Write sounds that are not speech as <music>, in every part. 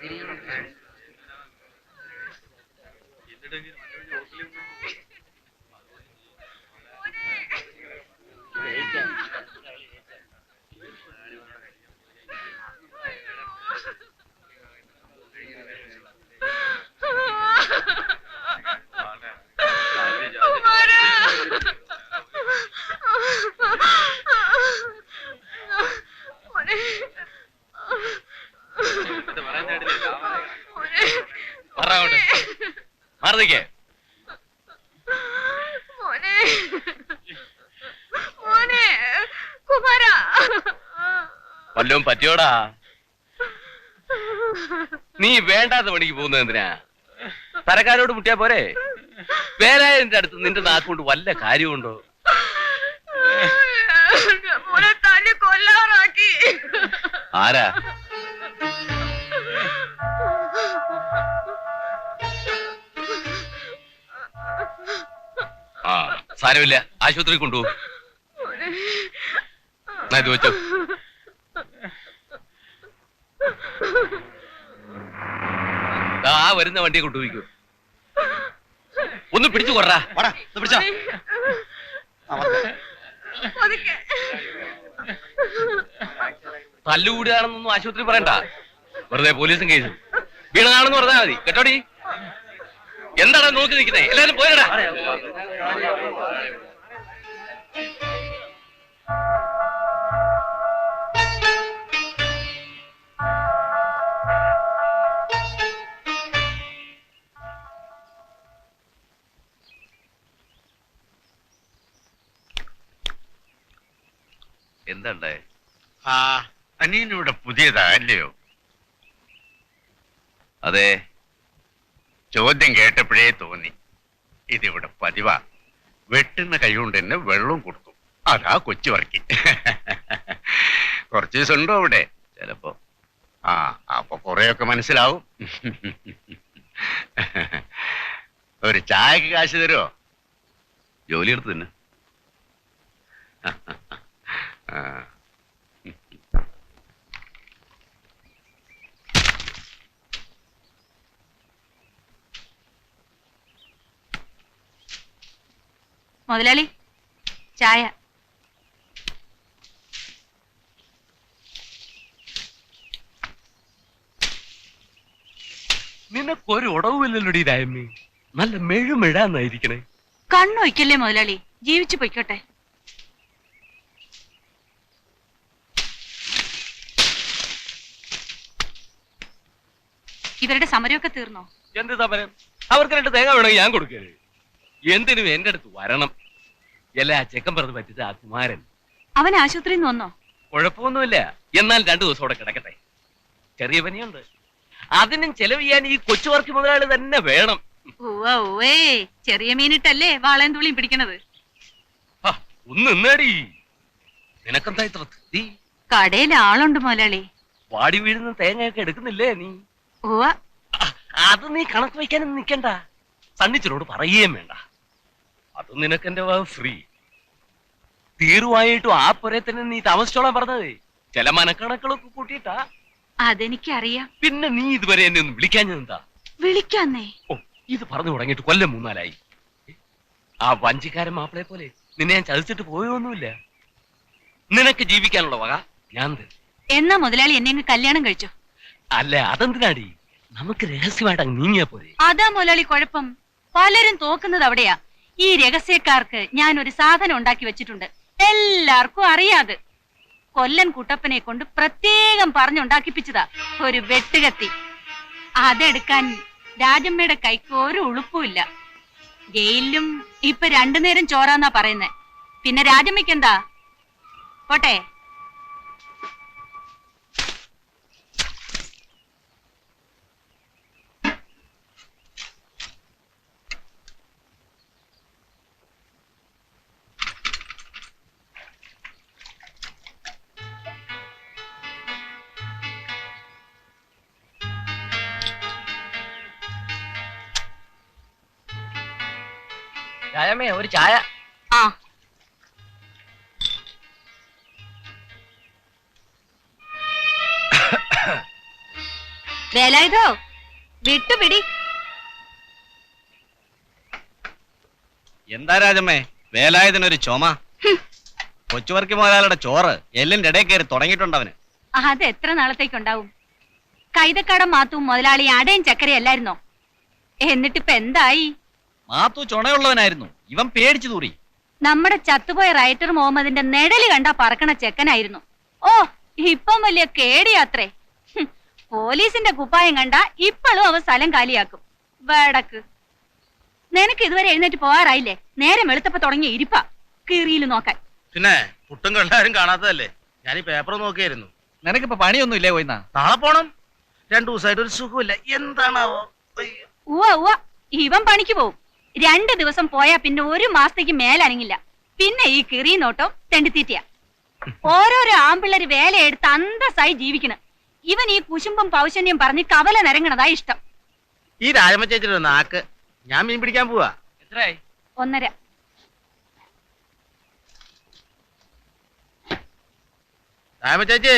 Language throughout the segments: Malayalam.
Video request. കുമാര വല്ലതും പറ്റിയോടാ നീ വേണ്ടാത്ത പണിക്ക് പോകുന്നത് എന്തിനാ തരക്കാരോട് മുട്ടിയാ പോരെ വേലായതിന്റെ അടുത്ത് നിന്റെ നാക്കുകൊണ്ട് വല്ല കാര്യമുണ്ടോ ആരാ സാരമില്ല. ആശുപത്രി കൊണ്ടുപോകും. ഇത് വെച്ചോ. ആ വരുന്ന വണ്ടിയെ കൊണ്ടുപോയിക്കോ. ഒന്ന് പിടിച്ചു കൊറാ പിടിച്ചോ. തല്ലുകൂടുകയാണെന്നൊന്നും ആശുപത്രി പറയണ്ട. വെറുതെ പോലീസും കേസും. വീണതാണെന്ന് പറഞ്ഞാൽ മതി. കേട്ടോടി? എന്താണ് നോക്കി നിൽക്കുന്നത് എല്ലാവരും പോയടാ. എന്താണ്ടേ? ആ അനിയനിവിടെ പുതിയതാ അല്ലയോ അതെ. ചോദ്യം കേട്ടപ്പോഴേ തോന്നി. ഇതിവിടെ പതിവാ. വെട്ടുന്ന കൈ കൊണ്ട് തന്നെ വെള്ളവും കൊടുത്തു അതാ കൊച്ചു വർക്കി. കുറച്ച് ദിവസം ഉണ്ടോ അവിടെ? ചിലപ്പോ. ആ അപ്പൊ കുറെയൊക്കെ മനസ്സിലാവും. ഒരു ചായക്ക് കാശ് തരുമോ ജോലി എടുത്ത് തന്നെ ആ. മുതലാളി ചായ. നിനക്കൊരു ഉടവുമില്ലല്ലോടി രായമ്മേ നല്ല മെഴുമെഴാന്നായിരിക്കണേ കണ്ണൊയ്ക്കല്ലേ മുതലാളി? ജീവിച്ചു പൊയ്ക്കോട്ടെ. ഇവരുടെ സമരമൊക്കെ തീർന്നോ? എന്ത് സമരം? അവർക്ക് രണ്ട് തേങ്ങ വേണമെങ്കിൽ ഞാൻ കൊടുക്കരുത് എന്തിനും എന്റെ അടുത്ത് വരണം. എല്ലാ ചെക്കൻ പറഞ്ഞ് പറ്റിച്ച ആ കുമാരൻ. അവൻ ആശുപത്രിയിൽ നിന്ന് വന്നോ? കുഴപ്പമൊന്നുമില്ല. എന്നാൽ രണ്ടു ദിവസം അവിടെ കിടക്കട്ടെ. ചെറിയ പനിയുണ്ട്. അതിനും ചെലവ് ചെയ്യാൻ ഈ കൊച്ചു വർക്ക് മുതലാളി തന്നെ വേണം. ചെറിയ മീനിട്ടല്ലേ വാളയും തുള്ളിയും പിടിക്കണത്? ഒന്ന് നിനക്കെന്താ ഇത്ര? കടയിൽ ആളുണ്ട് മുതലാളി. വാടി വീഴുന്ന തേങ്ങയൊക്കെ എടുക്കുന്നില്ലേ നീ? ഓവ അത് നീ കണക്ക് വയ്ക്കാനൊന്നും നിക്കണ്ട. സണ്ണിച്ചനോട് പറയുകയും വേണ്ട. അത് നിനക്കെന്റെ ഫ്രീ തീർവായിട്ടും ആ പുരയെ തന്നെ നീ താമസിച്ചോളാൻ പറഞ്ഞത്. ചില മനക്കണക്കുകളൊക്കെ കൂട്ടിയിട്ടാ. അതെനിക്കറിയാം. പിന്നെ നീ ഇതുവരെ എന്നെ ഒന്ന് വിളിക്കാൻ എന്താ വിളിക്കാന്നേ. ഓ ഇത് പറഞ്ഞു തുടങ്ങിയിട്ട് കൊല്ലം മൂന്നാലായി. ആ വഞ്ചിക്കാരൻ മാപ്പിളെ പോലെ നിന്നെ ഞാൻ ചതിച്ചിട്ട് പോയൊന്നുമില്ല. നിനക്ക് ജീവിക്കാനുള്ള വക ഞാൻ തരും. എന്നാ മുതലാളി എന്നെ അങ്ങ് കല്യാണം കഴിച്ചോ? അല്ല അതെന്തിനാടി? നമുക്ക് രഹസ്യമായിട്ട് അങ്ങ് നീങ്ങിയാ പോരെ. അതാ മുതലാളി കുഴപ്പം. പലരും തോക്കുന്നത് അവിടെയാ. ഈ രഹസ്യക്കാർക്ക് ഞാൻ ഒരു സാധനം ഉണ്ടാക്കി വെച്ചിട്ടുണ്ട്. എല്ലാവർക്കും അറിയാതെ. കൊല്ലൻ കുട്ടപ്പനെ കൊണ്ട് പ്രത്യേകം പറഞ്ഞുണ്ടാക്കിപ്പിച്ചതാ ഒരു വെട്ടുകത്തി. അതെടുക്കാൻ രാജമ്മയുടെ കൈക്ക് ഒരു ഉളുപ്പുമില്ല ജയിലിലും ഇപ്പൊ രണ്ടു നേരം ചോറാന്നാ പറയുന്നേ. പിന്നെ രാജമ്മയ്ക്ക് എന്താ പോട്ടെ. രാജമ്മേ ഒരു ചായ. ആ. വേലായുധോ വിട്ടുപിടി. എന്താ രാജമ്മേ വേലായുധനൊരു ചുമ. കൊച്ചുവർക്കി മുതലാളിയുടെ ചോറ് എല്ലിന്റെ ഇടയിൽ കയറി തുടങ്ങിയിട്ടുണ്ടവന് അത് എത്ര നാളത്തേക്കുണ്ടാവും? കൈതക്കടം മാത്തും മുതലാളി അടയും ചക്കരയല്ലായിരുന്നോ? എന്നിട്ടിപ്പ എന്തായി? മാത്തു ചുണയുള്ളവനായിരുന്നു. ഇവൻ പേടിച്ചു തൂറി. നമ്മുടെ ചത്തുപോയ റൈറ്റർ മുഹമ്മദിന്റെ നെടൽ കണ്ടാ പറക്കണ ചെക്കനായിരുന്നു. ഓ ഇപ്പം വലിയ കേടിയാത്രേ പോലീസിന്റെ കുപ്പായം കണ്ട ഇപ്പോഴും അവ സ്ഥലം കാലിയാക്കും. വേടക്ക്. നിനക്ക് ഇതുവരെ എഴുന്നേറ്റ് പോവാറായില്ലേ? നേരെ വെളുത്തപ്പ തുടങ്ങിയ ഇരിപ്പ. കീറിയിൽ നോക്കാൻ. പിന്നെ പുട്ടും കണ്ടാരും കാണാത്തതല്ലേ? ഞാൻ ഈ പേപ്പർ നോക്കിയായിരുന്നു. നിനക്കിപ്പോ പണിയൊന്നും ഇല്ലേ പോയിന്നാ നാളെ പോണം. രണ്ടു ദിവസമായിട്ട് ഒരു സുഖമില്ല എന്താണാവോ? ഉവ ഉവ്വ ഉവ്വ. ഇവൻ പണിക്ക് പോവും. രണ്ട് ദിവസം പോയാ പിന്നെ ഒരു മാസത്തേക്ക് മേലനങ്ങില്ല പിന്നെ ഈ കിറി നോട്ടം തെണ്ടിത്തീറ്റയാ. ഓരോരോ ആമ്പിള്ളര് വേലയെടുത്ത് അന്തസ്സായി ജീവിക്കണം. ഇവൻ ഈ കുശുമ്പും പൗശന്യം പറഞ്ഞ് കവല നിരങ്ങണതാ ഇഷ്ടം. ഈ രാജമ്മ ചേച്ചിയുടെ നാക്ക് ഞാൻ മീൻ പിടിക്കാൻ പോവാ. എത്രയായി? ഒന്നര. രാജമ്മ ചേച്ചി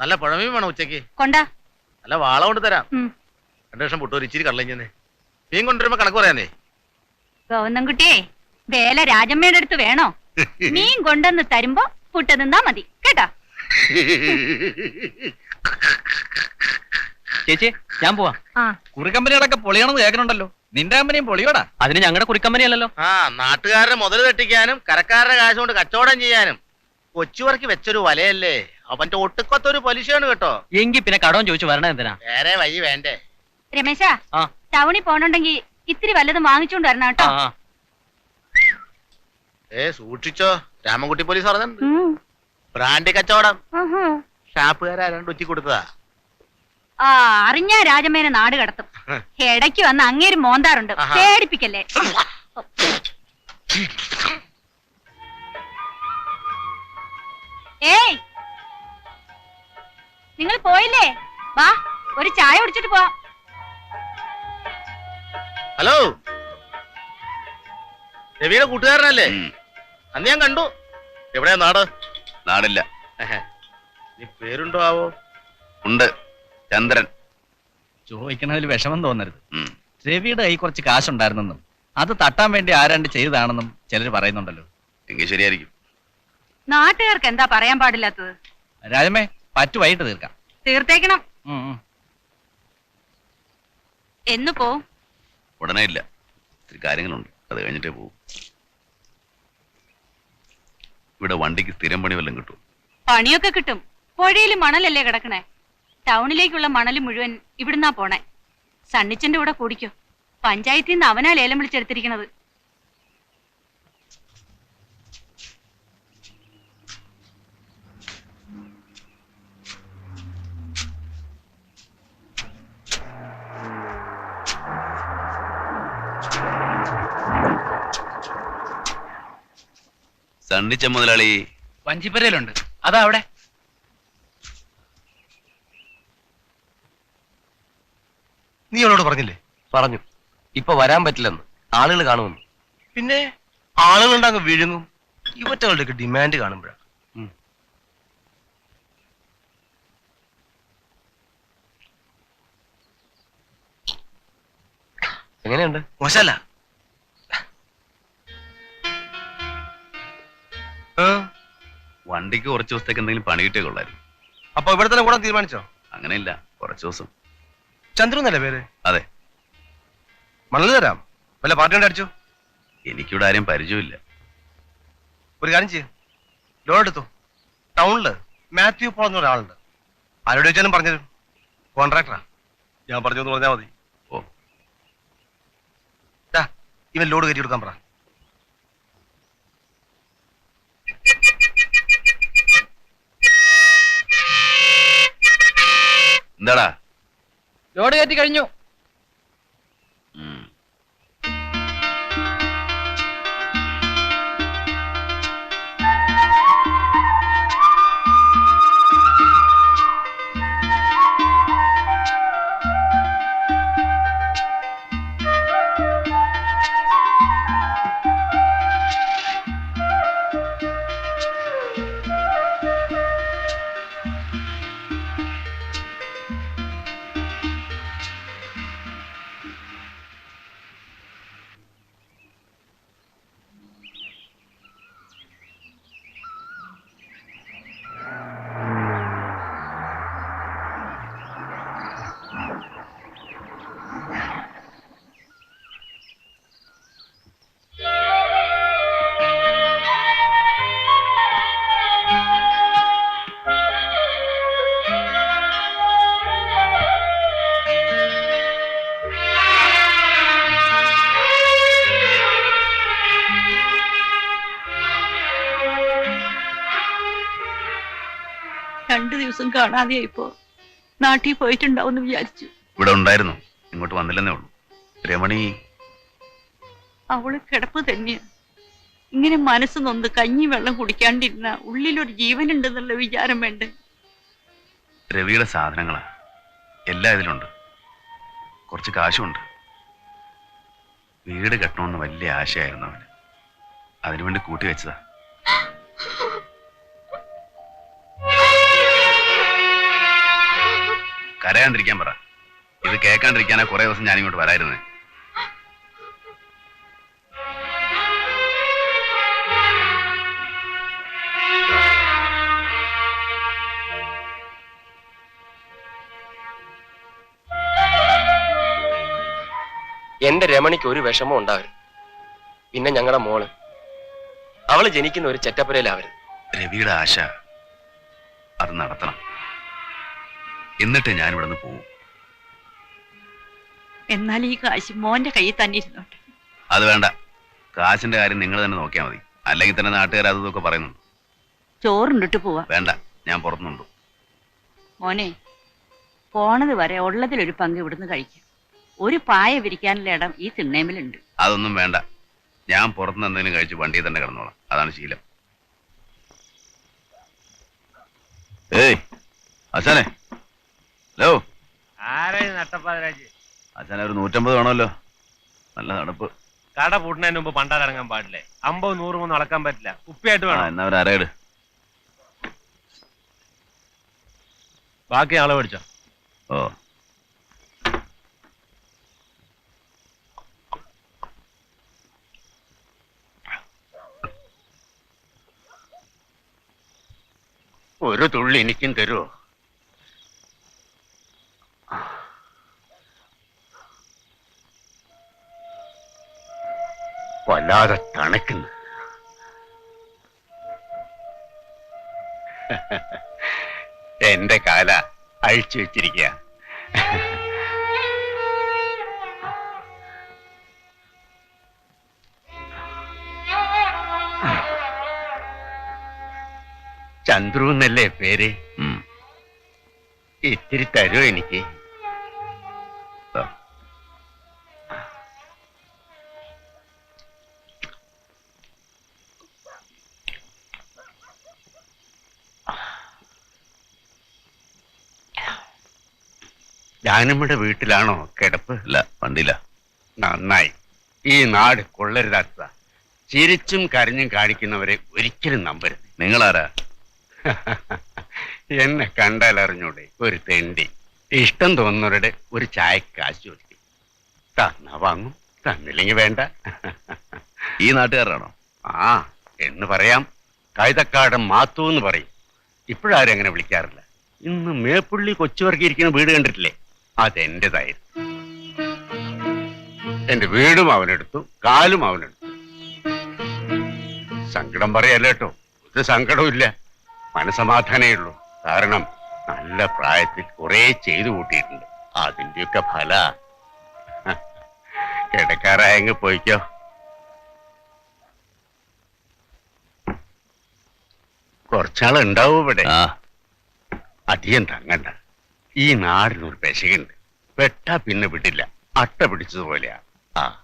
നല്ല പുഴമീൻ വേണം ഉച്ചയ്ക്ക് കൊണ്ടാ? നല്ല വാള കൊണ്ട് തരാം. രണ്ടു ലക്ഷം പുട്ടൂർ ഇച്ചിരി കള്ളഞ്ഞെന്ന് മീൻ കൊണ്ടുവരുമ്പോ കണക്ക് പറയാനേ. ഗോവന്നൻകുട്ടിയെ വേല രാജമ്മയുടെ അടുത്ത് വേണോ? <laughs> മീൻ കൊണ്ടെന്ന് തരുമ്പോ പുട്ട നിന്നാ മതി കേട്ടാ? <laughs> ചേച്ചി ഞാൻ പോവാ. ആ. കുറിക്കമ്പനികളൊക്കെ പൊളിയണമെന്ന് കേൾക്കണുണ്ടല്ലോ നിന്റെ കമ്പനിയും പൊളിയോടാ? അതിന് ഞങ്ങളുടെ കുറിക്കമ്പനി അല്ലല്ലോ ആ നാട്ടുകാരുടെ മുതൽ തെട്ടിക്കാനും കരക്കാരുടെ കാശ് കൊണ്ട് കച്ചവടം ചെയ്യാനും. കൊച്ചുവർക്ക് വെച്ചൊരു വലയല്ലേ? അവന്റെ ഒട്ടുക്കത്തൊരു പലിശയാണ് കേട്ടോ. എങ്കി പിന്നെ കടവും ചോദിച്ചു വരണ എന്തിനാ? വേറെ വഴി വേണ്ടേ? രമേശ ആ. ടൗണിൽ പോണുണ്ടെങ്കി ഇത്തിരി വല്ലതും വാങ്ങിച്ചോണ്ട് വരണം കേട്ടോ. ഏ സൂക്ഷിച്ചോ. രാമൻകുട്ടി പോലീസ് പറഞ്ഞിട്ടുണ്ട്. ബ്രാൻഡ് കച്ചവടം. ഉഹും. ഷാപ്പുകാരാ രണ്ട് ഉച്ചി കൊടുത്തതാ? ആ അറിഞ്ഞ രാജമേനെ നാട് കടത്തും. ഇടയ്ക്ക് വന്ന് അങ്ങേര് മോന്താറുണ്ട്. പേടിപ്പിക്കല്ലേ? ഏയ്! നിങ്ങൾ പോയില്ലേ? വാ ഒരു ചായ കുടിച്ചിട്ട് പോവാം. ഹലോ. രവിയുടെ കൂട്ടുകാരനല്ലേ? അന്ന് ഞാൻ കണ്ടു. എവിടെയാ നാട്? നാടില്ല. നീ പേരുണ്ടോ ആവോ? ഉണ്ട്. ചന്ദ്രൻ. ചോദിക്കണതിൽ വിഷമം തോന്നരുത്. രവിയുടെ കൈ കുറച്ച് കാശുണ്ടായിരുന്നെന്നും അത് തട്ടാൻ വേണ്ടി ആരാണ്ട് ചെയ്തതാണെന്നും ചിലർ പറയുന്നുണ്ടല്ലോ. എങ്കിൽ ശരിയായിരിക്കും. നാട്ടുകാർക്ക് എന്താ പറയാൻ പാടില്ലാത്തത്? രാജമേ പറ്റു വൈകിട്ട് തീർക്കാം. തീർത്തേക്കണം. പോ എന്ന് പോവും ഉടനെ ഇല്ല. ഇത്തിരി കാര്യങ്ങളുണ്ട്. അത് കഴിഞ്ഞിട്ടേ പോകും ഇവിടെ വണ്ടിക്ക് സ്ഥിരം പണി വല്ലതും കിട്ടും പണിയൊക്കെ കിട്ടും. പുഴയിൽ മണലല്ലേ കിടക്കണേ? ടൗണിലേക്കുള്ള മണൽ മുഴുവൻ ഇവിടുന്നാ പോണേ. സണ്ണിച്ചന്റെ കൂടെ കൂടിക്കോ. പഞ്ചായത്തിൽ നിന്ന് അവനാ ലേലം വിളിച്ചെടുത്തിരിക്കണത്. സണ്ണിച്ച മുതലാളി? വഞ്ചിപ്പരയിലുണ്ട്. അതാ അവിടെ. നീ അവളോട് പറഞ്ഞില്ലേ? പറഞ്ഞു. ഇപ്പൊ വരാൻ പറ്റില്ലെന്ന്. ആളുകൾ കാണുമെന്ന്. പിന്നെ ആളുകളുണ്ടങ്ങ് വിഴുങ്ങും യുവറ്റകളുടെ ഡിമാൻഡ് കാണുമ്പോഴാണ് എങ്ങനെയുണ്ട്? മോശല്ല വണ്ടിക്ക് കുറച്ച് ദിവസത്തേക്ക് എന്തെങ്കിലും പണി കിട്ടിയ കൊള്ളായിരുന്നു അപ്പൊ ഇവിടെ തന്നെ കൂടാൻ തീരുമാനിച്ചോ? അങ്ങനെയില്ല കുറച്ച് ദിവസം. ചന്ദ്രു എന്നല്ലേ പേര്? അതെ. മണൽ തരാം. വല്ല പാർട്ടി കൊണ്ട് അടിച്ചു? എനിക്കിവിടെ ആരെയും പരിചയമില്ല. ഒരു കാര്യം ചെയ്യും. ലോൺ എടുത്തു? ടൗണിൽ മാത്യു പോൾ എന്ന ഒരാളുണ്ട്. ആരോട് ചോദിച്ചാലും പറഞ്ഞുതരും കോൺട്രാക്ടറാ. ഞാൻ പറഞ്ഞു പറഞ്ഞാൽ മതി. ഓ. ഇവൻ ലോഡ് കയറ്റി കൊടുക്കാൻ പറ. എന്താടാ? ലോഡ് കയറ്റി കഴിഞ്ഞു. കാണാതെയായിപ്പോ നാട്ടിൽ പോയിട്ടുണ്ടാവും വിചാരിച്ചു. ഇവിടെ ഉണ്ടായിരുന്നു. ഇങ്ങോട്ട് വന്നില്ലെന്നേ ഉള്ളൂ. രമണി. അവൾ കിടപ്പ് തന്നെയാ. ഇങ്ങനെ മനസ്സ് നൊന്ന് കഞ്ഞി വെള്ളം കുടിക്കാണ്ടിരുന്ന ഉള്ളിലൊരു ജീവനുണ്ടെന്നുള്ള വിചാരം വേണ്ട? രവിയുടെ സാധനങ്ങളാ. എല്ലാം ഇതിലുണ്ട്. കുറച്ച് കാശുണ്ട്. വീട് കെട്ടണമെന്ന് വലിയ ആശയായിരുന്നു അവന്. അതിനുവേണ്ടി കൂട്ടി വെച്ചതാ. കരയാണ്ടിരിക്കാൻ പറ. ഇത് കേൾക്കാണ്ടിരിക്കാനാ കുറെ ദിവസം ഞാൻ ഇങ്ങോട്ട് വരായിരുന്നേ. എന്റെ രമണിക്ക് ഒരു വിഷമം ഉണ്ടാവരുത്. പിന്നെ ഞങ്ങളുടെ മോൾ. അവൾ ജനിക്കുന്ന ഒരു ചെറ്റപ്പുരയിലാവരുത്. രവിയുടെ ആശ അത് നടത്തണം. എന്നിട്ട് ഞാൻ ഇവിടെ നിന്ന് പോവും. എന്നാൽ ഈ കാശ് മോന്റെ കയ്യിൽ തന്നെ ഇരുന്നോട്ടെ. അത് വേണ്ട. കാശിന്റെ കാര്യം നിങ്ങൾ തന്നെ നോക്കിയാൽ മതി. അല്ലെങ്കിൽ തന്നെ നാട്ടുകാർ അതൊക്കെ പറയുന്നു പറയുന്നുണ്ട്. ചോറുണ്ടിട്ട് പോവാ. വേണ്ട ഞാൻ പുറത്തുനിന്നുണ്ട്. മോനെ പോണത് വരെ ഉള്ളതിലൊരു പങ്ക് ഇവിടുന്ന് കഴിക്കാം. ഒരു പായ വിരിക്കാനുള്ള ഇടം ഈ തിണ്ണേമിലുണ്ട്. അതൊന്നും വേണ്ട. ഞാൻ പുറത്തുനിന്ന് എന്തെങ്കിലും കഴിച്ച് വണ്ടിയിൽ തന്നെ കിടന്നോളാം. അതാണ് ശീലം. ഏയ് അച്ഛനെ ഹലോ. ആരായി നട്ടപ്പാതിരാജ്? അച്ഛനെ ഒരു നൂറ്റമ്പത് വേണമല്ലോ. നല്ല നടപ്പ് കട പൂട്ടുന്നതിന് മുമ്പ് പണ്ടാരടങ്ങാൻ പാടില്ലേ? അമ്പത് നൂറ് മൂന്ന് അളക്കാൻ പറ്റില്ല. കുപ്പിയായിട്ട് വേണം. എന്നാ ഒരു അരയിട്. ബാക്കി ആളെ മേടിച്ചോ ഓ. ഒരു തുള്ളി എനിക്കും തരുമോ വല്ലാതെ തണുക്കുന്നു. എന്റെ കാല അഴിച്ചു വെച്ചിരിക്കുക. ചന്ദ്രു എന്നല്ലേ പേര്? ഇത്തിരി തരുമോ എനിക്ക്. ജാനമ്മയുടെ വീട്ടിലാണോ കിടപ്പ്? അല്ല വണ്ടിയില്ല. നന്നായി. ഈ നാട് കൊള്ളരുതാത്ത ചിരിച്ചും കരഞ്ഞും കാണിക്കുന്നവരെ ഒരിക്കലും നമ്പരുത്. നിങ്ങളാരാ? <laughs> എന്നെ കണ്ടാൽ അറിഞ്ഞൂടെ ഒരു തെണ്ടി. ഇഷ്ടം തോന്നുന്നവരുടെ ഒരു ചായ കാശ് ചോദിക്കും തന്ന വാങ്ങും? തന്നില്ലെങ്കിൽ വേണ്ട. ഈ നാട്ടുകാരാണോ? ആ എന്ന് പറയാം. കൈതക്കാടൻ മാത്തു എന്ന് പറയും. ഇപ്പോഴാരും അങ്ങനെ വിളിക്കാറില്ല. ഇന്ന് മേപ്പുള്ളി കൊച്ചുവർക്കിയിരിക്കുന്ന വീട് കണ്ടിട്ടില്ലേ? അതെന്റേതായിരുന്നു. എന്റെ വീടും അവനെടുത്തു കാലും അവനെടുത്തു. സങ്കടം പറയല്ല കേട്ടോ? ഒരു സങ്കടമില്ല മനസമാധാനേ ഉള്ളൂ. കാരണം നല്ല പ്രായത്തിൽ കുറെ ചെയ്തു കൂട്ടിയിട്ടുണ്ട്. അതിന്റെയൊക്കെ ഫല. കിടക്കാറായങ്ങ് പോയിക്കോ. കുറച്ചാളുണ്ടാവും ഇവിടെ. അധികം തങ്ങണ്ട. ഈ നാടിനൊരു പെശകുണ്ട് പെട്ടാ പിന്നെ വിടില്ല. അട്ട പിടിച്ചതുപോലെയാ. ആ.